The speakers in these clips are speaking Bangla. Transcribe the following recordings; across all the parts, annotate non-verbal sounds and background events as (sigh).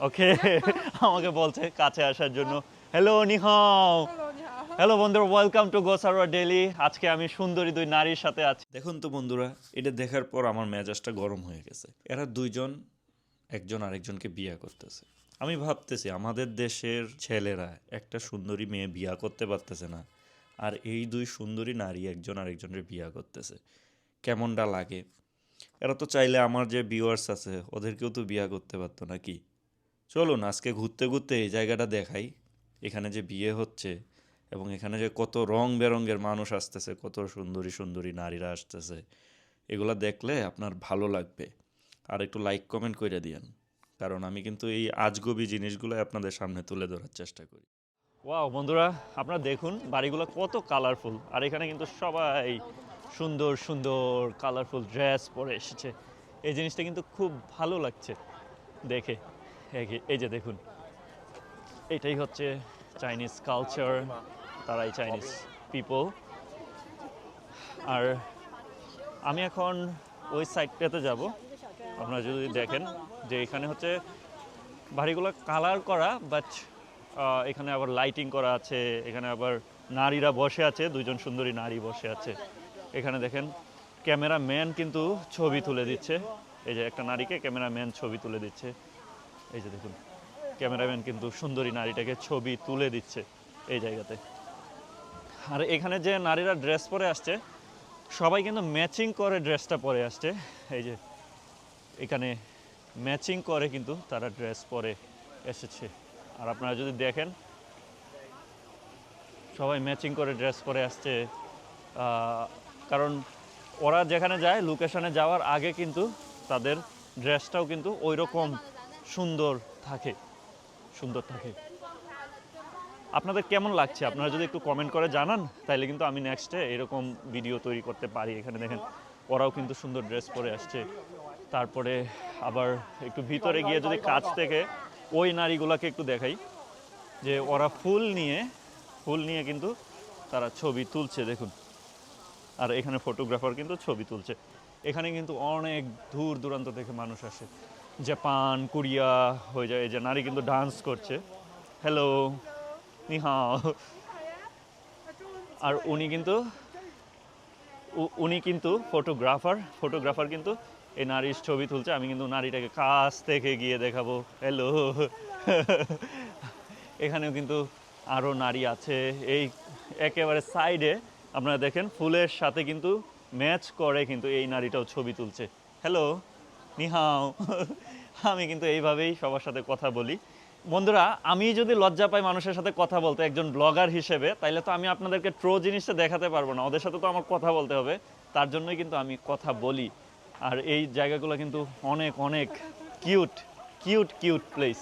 ওকে (laughs) আমাকে বলছে কাছে আসার জন্য। হ্যালো নিহাও হ্যালো বন্ধুরা ওয়েলকাম টু গোসারোয়া ডেলি আজকে আমি সুন্দরী দুই নারীর সাথে আছি। দেখুন তো বন্ধুরা এটা দেখার পর আমার মেজাজটা গরম হয়ে গেছে। এরা দুইজন একজন আরেকজনকে বিয়ে করতেছে। আমি ভাবতেছি আমাদের দেশের ছেলেরা একটা সুন্দরী মেয়ে বিয়া করতে পারতেছে না আর এই দুই সুন্দরী নারী একজন আরেকজনের বিয়া করতেছে। কেমনটা লাগে? এরা তো চাইলে আমার যে ভিউয়ার্স আছে ওদেরকেও তো বিয়া করতে পারতো নাকি? চলুন আজকে ঘুরতে ঘুরতে এই জায়গাটা দেখাই। এখানে যে বিয়ে হচ্ছে এবং এখানে যে কত রং বেরঙের মানুষ আসতেছে, কত সুন্দরী সুন্দরী নারীরা আসতেছে, এগুলা দেখলে আপনার ভালো লাগবে। আর একটু লাইক কমেন্ট করে দিয়েন, কারণ আমি কিন্তু এই আজগবি জিনিসগুলো আপনাদের সামনে তুলে ধরার চেষ্টা করি। ওয়াও বন্ধুরা, আপনারা দেখুন বাড়িগুলো কত কালারফুল আর এখানে কিন্তু সবাই সুন্দর সুন্দর কালারফুল ড্রেস পরে এসেছে। এই জিনিসটা কিন্তু খুব ভালো লাগছে দেখে। এই যে- দেখুন। এটাই হচ্ছে চাইনিজ কালচার তারাই চাইনিজ পিপল আর আমি এখন ওই সাইডটাতে যাব। আপনারা যদি দেখেন যে এখানে হচ্ছে বাড়িগুলো কালার করা বাট এখানে আবার লাইটিং করা আছে, এখানে আবার নারীরা বসে আছে দুজন সুন্দরী নারী বসে আছে। এখানে দেখেন ক্যামেরাম্যান কিন্তু ছবি তুলে দিচ্ছে। এই যে একটা নারীকে ক্যামেরাম্যান ছবি তুলে দিচ্ছে। এই যে দেখুন, ক্যামেরাম্যান কিন্তু সুন্দরী নারীটাকে ছবি তুলে দিচ্ছে এই জায়গাতে। আর এখানে যে নারীরা ড্রেস পরে আসছে, সবাই কিন্তু ম্যাচিং করে ড্রেসটা পরে আসছে। এই যে এখানে ম্যাচিং করে কিন্তু তারা ড্রেস পরে এসেছে। আর আপনারা যদি দেখেন, সবাই ম্যাচিং করে ড্রেস পরে আসছে। কারণ ওরা যেখানে যায়, লোকেশনে যাওয়ার আগে কিন্তু তাদের ড্রেসটাও কিন্তু ওই রকম সুন্দর থাকে সুন্দর থাকে। আপনাদের কেমন লাগছে? আপনারা যদি একটু কমেন্ট করে জানান তাহলে কিন্তু আমি নেক্সটে এরকম ভিডিও তৈরি করতে পারি। এখানে দেখেন, ওরাও কিন্তু সুন্দর ড্রেস পরে আসছে। তারপরে আবার একটু ভিতরে গিয়ে যদি কাছ থেকে ওই নারীগুলোকে একটু দেখাই, যে ওরা ফুল নিয়ে ফুল নিয়ে কিন্তু তারা ছবি তুলছে, দেখুন। আর এখানে ফটোগ্রাফার কিন্তু ছবি তুলছে। এখানে কিন্তু অনেক দূর দূরান্ত থেকে মানুষ আসে। জাপান, কোরিয়া হয়ে যায়, এই যে নারী কিন্তু ডান্স করছে। হ্যালো নিহাও আর উনি কিন্তু উনি কিন্তু ফটোগ্রাফার ফটোগ্রাফার কিন্তু এই নারীর ছবি তুলছে, আমি কিন্তু নারীটাকে কাছ থেকে গিয়ে দেখাবো। হ্যালো এখানেও কিন্তু আরও নারী আছে। এই একেবারে সাইডে আপনারা দেখেন, ফুলের সাথে কিন্তু ম্যাচ করে কিন্তু এই নারীটাও ছবি তুলছে। হ্যালো নিহাও, আমি কিন্তু এইভাবেই সবার সাথে কথা বলি। বন্ধুরা, আমি যদি লজ্জা পাই মানুষের সাথে কথা বলতে, একজন ব্লগার হিসেবে, তাইলে তো আমি আপনাদেরকে ট্রো জিনিসটা দেখাতে পারব না। ওদের সাথে তো আমার কথা বলতে হবে, তার জন্যই কিন্তু আমি কথা বলি। আর এই জায়গাগুলো কিন্তু অনেক অনেক কিউট কিউট কিউট প্লেস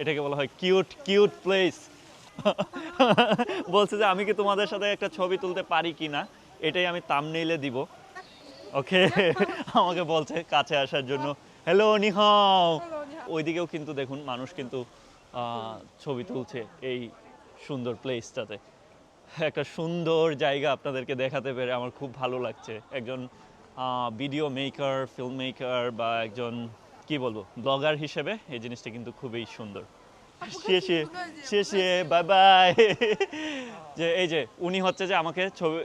এটাকে বলা হয় কিউট কিউট প্লেস বলছে যে, আমি কি তোমাদের সাথে একটা ছবি তুলতে পারি কি না এটাই আমি তামনেইলে দিব। ওকে? (laughs) আমাকে বলছে কাছে আসার জন্য। হ্যালো নিহাও ওইদিকেও কিন্তু দেখুন মানুষ কিন্তু ছবি তুলছে এই সুন্দর প্লেসটাতে একটা সুন্দর জায়গা আপনাদেরকে দেখাতে পেরে আমার খুব ভালো লাগছে। একজন ভিডিও মেকার ফিল্ম মেকার বা একজন কি বলব ব্লগার হিসেবে এই জিনিসটা কিন্তু খুবই সুন্দর। শেষে শেষে বাই বাই যে এই যে উনি হচ্ছে যে আমাকে ছবি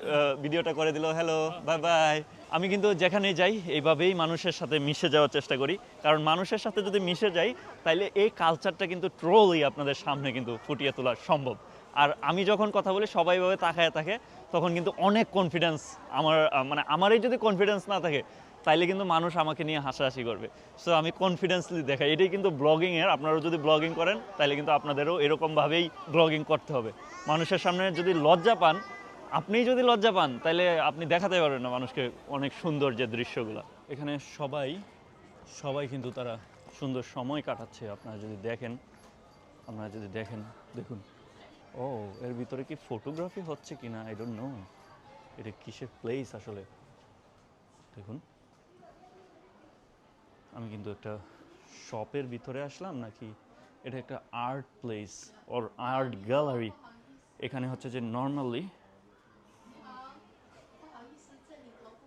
ভিডিওটা করে দিল হ্যালো বাই বাই আমি কিন্তু যেখানেই যাই, এইভাবেই মানুষের সাথে মিশে যাওয়ার চেষ্টা করি। কারণ মানুষের সাথে যদি মিশে যাই, তাইলে এই কালচারটা কিন্তু ট্রোলই আপনাদের সামনে কিন্তু ফুটিয়ে তোলা সম্ভব। আর আমি যখন কথা বলি, সবাই ভাবে তাকায় থাকে, তখন কিন্তু অনেক কনফিডেন্স আমার মানে আমারই যদি কনফিডেন্স না থাকে, তাইলে কিন্তু মানুষ আমাকে নিয়ে হাসাহাসি করবে। সো আমি কনফিডেন্সলি দেখাই। এটাই কিন্তু ব্লগিংয়ের আপনারা যদি ব্লগিং করেন তাহলে কিন্তু আপনাদেরও এরকমভাবেই ব্লগিং করতে হবে। মানুষের সামনে যদি লজ্জা পান আপনি যদি লজ্জা পান তাহলে আপনি দেখাতে পারবেন না মানুষকে অনেক সুন্দর যে দৃশ্যগুলো। এখানে সবাই সবাই কিন্তু তারা সুন্দর সময় কাটাচ্ছে। আপনারা যদি দেখেন, আপনারা যদি দেখেন, দেখুন। ও, এর ভিতরে কি ফটোগ্রাফি হচ্ছে কি না আই ডোন্ট নো এটা কিসের প্লেস আসলে? দেখুন। আমি কিন্তু একটা শপের ভিতরে আসলাম নাকি? এটা একটা আর্ট প্লেস ওর আর্ট গ্যালারি এখানে হচ্ছে যে নর্মালি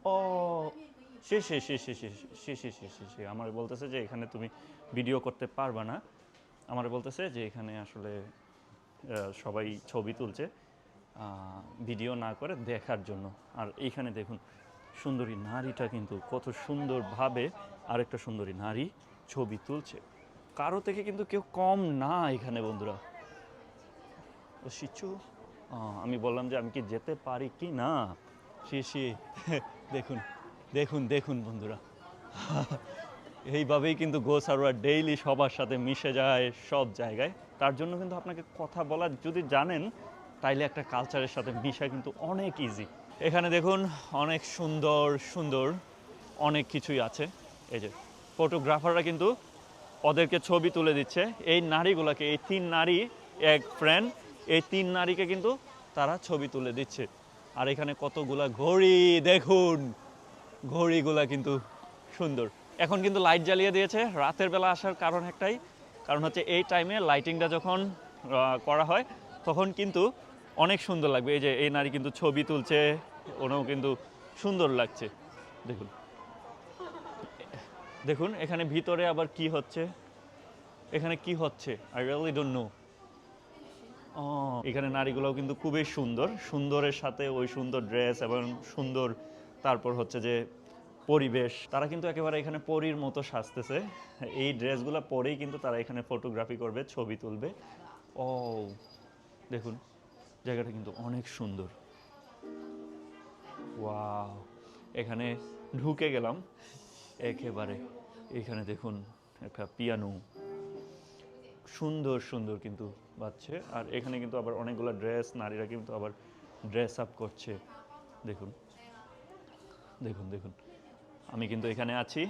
ও সে সে সে সে সে সে সে সে আমার বলতেছে যে এখানে তুমি ভিডিও করতে পারবা না আমার বলতেছে যে এখানে আসলে সবাই ছবি তুলছে ভিডিও না করে দেখার জন্য আর এইখানে দেখুন সুন্দরী নারীটা কিন্তু কত সুন্দরভাবে আরেকটা সুন্দরী নারী ছবি তুলছে কারও থেকে কিন্তু কেউ কম না এখানে বন্ধুরা শিচু আমি বললাম যে আমি কি যেতে পারি কি না সে সে দেখুন দেখুন দেখুন বন্ধুরা। এইভাবেই কিন্তু গো সারোয়ার ডেইলি সবার সাথে মিশে যায় সব জায়গায়। তার জন্য কিন্তু আপনাকে কথা বলা যদি জানেন, তাইলে একটা কালচারের সাথে মিশা কিন্তু অনেক ইজি এখানে দেখুন, অনেক সুন্দর সুন্দর অনেক কিছুই আছে। এই যে ফটোগ্রাফাররা কিন্তু ওদেরকে ছবি তুলে দিচ্ছে। এই নারীগুলোকে, এই তিন নারী, এক ফ্রেন্ড এই তিন নারীকে কিন্তু তারা ছবি তুলে দিচ্ছে। আর এখানে কতগুলা ঘড়ি, দেখুন! ঘড়িগুলা কিন্তু সুন্দর। এখন কিন্তু লাইট জ্বালিয়ে দিয়েছে। রাতের বেলা আসার কারণ একটাই, কারণ হচ্ছে এই টাইমে লাইটিংটা যখন করা হয়, তখন কিন্তু অনেক সুন্দর লাগবে। এই যে এই নারী কিন্তু ছবি তুলছে, ওনাও কিন্তু সুন্দর লাগছে। দেখুন। দেখুন, এখানে ভিতরে আবার কি হচ্ছে? এখানে কি হচ্ছে? আই রিয়েলি ডোন্ট নো এখানে নারীগুলোও কিন্তু খুবই সুন্দর। সুন্দরের সাথে ওই সুন্দর ড্রেস এবং সুন্দর তারপর হচ্ছে যে পরিবেশ, তারা কিন্তু একেবারে এখানে পরীর মতো সাজতেছে। এই ড্রেসগুলো পরেই কিন্তু তারা এখানে ফটোগ্রাফি করবে, ছবি তুলবে। ও দেখুন, জায়গাটা কিন্তু অনেক সুন্দর। ওয়াও, এখানে ঢুকে গেলাম। একেবারে, এখানে দেখুন একটা পিয়ানো। সুন্দর সুন্দর কিন্তু বাজছে। আর এখানে কিন্তু আবার অনেকগুলো ড্রেস নারীরা কিন্তু আবার ড্রেস আপ করছে। দেখুন। দেখুন দেখুন। আমি কিন্তু এখানে আছি,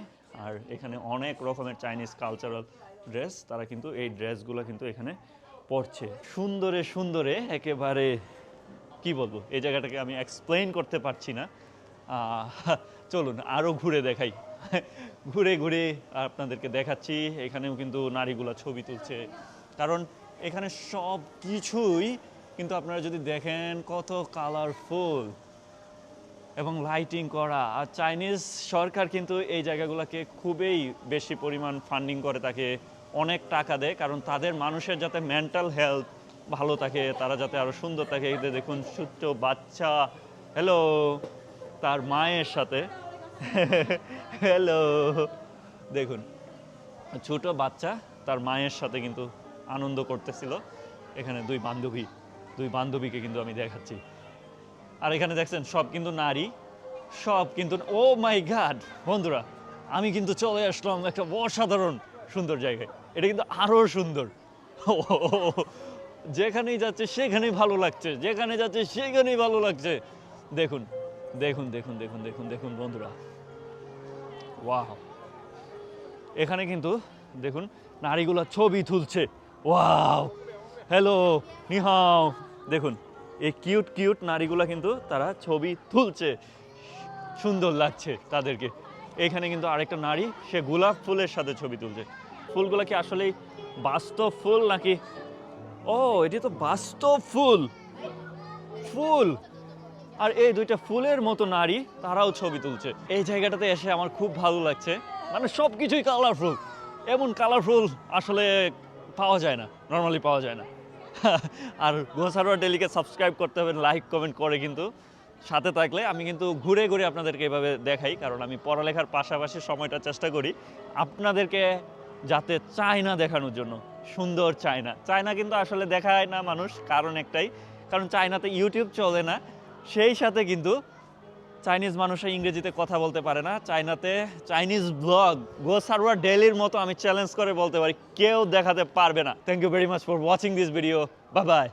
আর এখানে অনেক রকমের চাইনিজ কালচারাল ড্রেস তারা কিন্তু এই ড্রেসগুলো কিন্তু এখানে পরছে। সুন্দরে সুন্দরে, একেবারে, কি বলব, এই জায়গাটাকে আমি এক্সপ্লেইন করতে পারছি না। চলুন আরও ঘুরে দেখাই। ঘুরে ঘুরে আপনাদেরকে দেখাচ্ছি, এখানেও কিন্তু নারীগুলা ছবি তুলছে। কারণ এখানে সব কিছুই কিন্তু আপনারা যদি দেখেন, কত কালারফুল এবং লাইটিং করা। আর চাইনিজ সরকার কিন্তু এই জায়গাগুলোকে খুবই বেশি পরিমাণ ফান্ডিং করে, তাকে অনেক টাকা দেয়। কারণ তাদের মানুষের যাতে মেন্টাল হেলথ ভালো থাকে, তারা যাতে আরও সুন্দর থাকে। এই যে দেখুন, ছোট্ট বাচ্চা। হ্যালো তার মায়ের সাথে। হ্যালো দেখুন, ছোট বাচ্চা তার মায়ের সাথে কিন্তু আনন্দ করতেছিল। এখানে দুই বান্ধবী, দুই বান্ধবীকে কিন্তু আমি দেখাচ্ছি। আর এখানে দেখছেন, সব কিন্তু নারী, সব কিন্তু, ও মাই গাড, বন্ধুরা, আমি কিন্তু চলে আসলাম একটা অসাধারণ সুন্দর জায়গায়। এটা কিন্তু আরও সুন্দর। যেখানেই যাচ্ছে, সেখানেই ভালো লাগছে, যেখানে যাচ্ছে, সেখানেই ভালো লাগছে। দেখুন দেখুন দেখুন দেখুন দেখুন দেখুন, বন্ধুরা। ওয়াও। এখানে কিন্তু, দেখুন, নারীগুলো ছবি তুলছে। ওয়াও। হ্যালো, নিহাও। দেখুন এই কিউট কিউট নারীগুলো কিন্তু তারা ছবি তুলছে। সুন্দর লাগছে তাদেরকে। এখানে কিন্তু আরেকটা নারী, সে গোলাপ ফুলের সাথে ছবি তুলছে। ফুলগুলো কি আসলেই বাস্তব ফুল নাকি? ও, এটি তো বাস্তব ফুল। ফুল। আর এই দুইটা ফুলের মতো নারী তারাও ছবি তুলছে। এই জায়গাটাতে এসে আমার খুব ভালো লাগছে। মানে সব কিছুই কালারফুল এমন কালারফুল আসলে পাওয়া যায় না নর্মালি পাওয়া যায় না। আর গোসারোয়া ডেলিকে সাবস্ক্রাইব করতে হবে লাইক কমেন্ট করে কিন্তু সাথে থাকলে। আমি কিন্তু ঘুরে ঘুরে আপনাদেরকে এভাবে দেখাই, কারণ আমি পড়ালেখার পাশাপাশি সময়টা চেষ্টা করি আপনাদেরকে যাতে চায়না দেখানোর জন্য, সুন্দর চায়না। চায়না কিন্তু আসলে দেখায় না মানুষ, কারণ একটাই, কারণ চায়নাতে ইউটিউব চলে না, সেই সাথে কিন্তু চাইনিজ মানুষরা ইংরেজিতে কথা বলতে পারে না। চাইনাতে চাইনিজ ব্লগ গো সার্ভার ডেলির মতো আমি চ্যালেঞ্জ করে বলতে পারি, কেউ দেখাতে পারবে না। Thank you very much for watching this video বা বাই